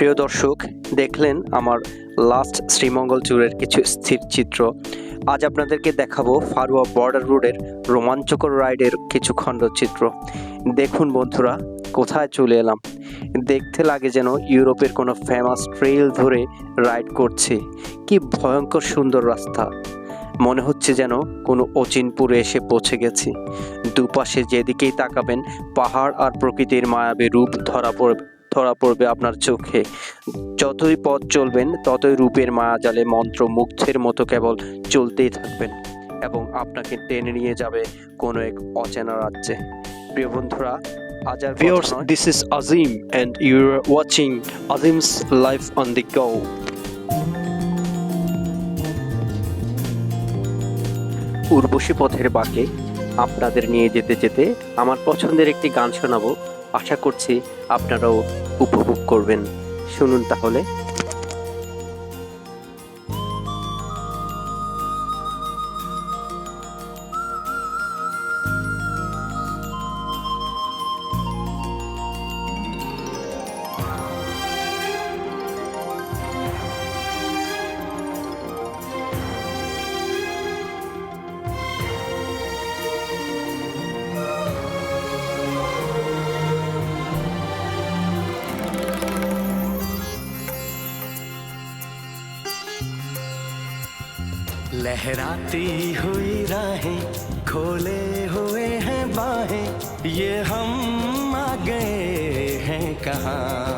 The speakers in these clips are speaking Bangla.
প্রিয় দর্শক, দেখলেন আমার লাস্ট শ্রীমঙ্গল ট্যুরের কিছু স্থির চিত্র। আজ আপনাদেরকে দেখাবো ফারুয়া বর্ডার রোডের রোমাঞ্চকর রাইডের কিছু খণ্ডচিত্র। দেখুন বন্ধুরা, কোথায় চলে এলাম। দেখতে লাগে যেন ইউরোপের কোনো ফেমাস ট্রেল ধরে রাইড করছে। কি ভয়ঙ্কর সুন্দর রাস্তা। মনে হচ্ছে যেন কোনো অচিনপুরে এসে পৌঁছে গেছি। দুপাশে যেদিকেই তাকাবেন, পাহাড় আর প্রকৃতির মায়াবী রূপ ধরা পড়বে। ধরা পড়বে আপনার চোখে। যতই পথ চলবেন ততই রূপের মায়াজালে মন্ত্র মুগ্ধের মতো কেবল চলতেই থাকবেন এবং আপনাকে টেনে নিয়ে যাবে কোনো এক অচেনা রাজ্যে। প্রিয় বন্ধুরা আজ আর viewers this is Azim and you watching Azim's life on the go Urvashi পথের বাঁকে আপনাদের নিয়ে যেতে যেতে আমার পছন্দের একটি গান শোনাবো। আশা করছি আপনারাও উপভোগ করবেন। শুনুন তাহলে। लहराती हुई राहें खोले हुए हैं बाहें ये हम आ गए हैं कहाँ?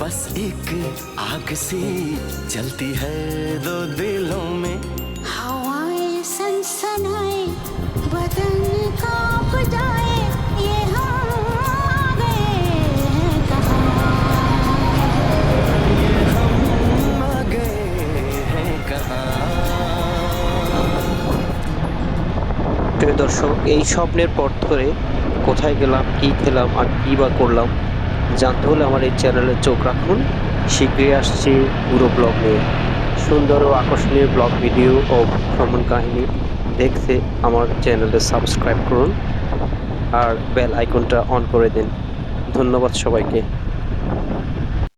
बस एक आग सी जलती है दो दिलों में हवाएं सनसनाए बदन कांप जाए ये हम आ गए हैं कहाँ हम आ गए हैं कहाँ প্রিয় দর্শক এই স্বপ্নের পর ধরে কোথায় গেলাম কী খেলাম আর কী বা করলাম জানতে হলে আমার এই চ্যানেলে চোখ রাখুন। শীঘ্রই আসছি পুরো ব্লগ নিয়ে। সুন্দর ও আকর্ষণীয় ব্লগ ভিডিও ও ভ্রমণ কাহিনী দেখতে আমার চ্যানেলে সাবস্ক্রাইব করুন আর বেল আইকনটা অন করে দিন। ধন্যবাদ সবাইকে।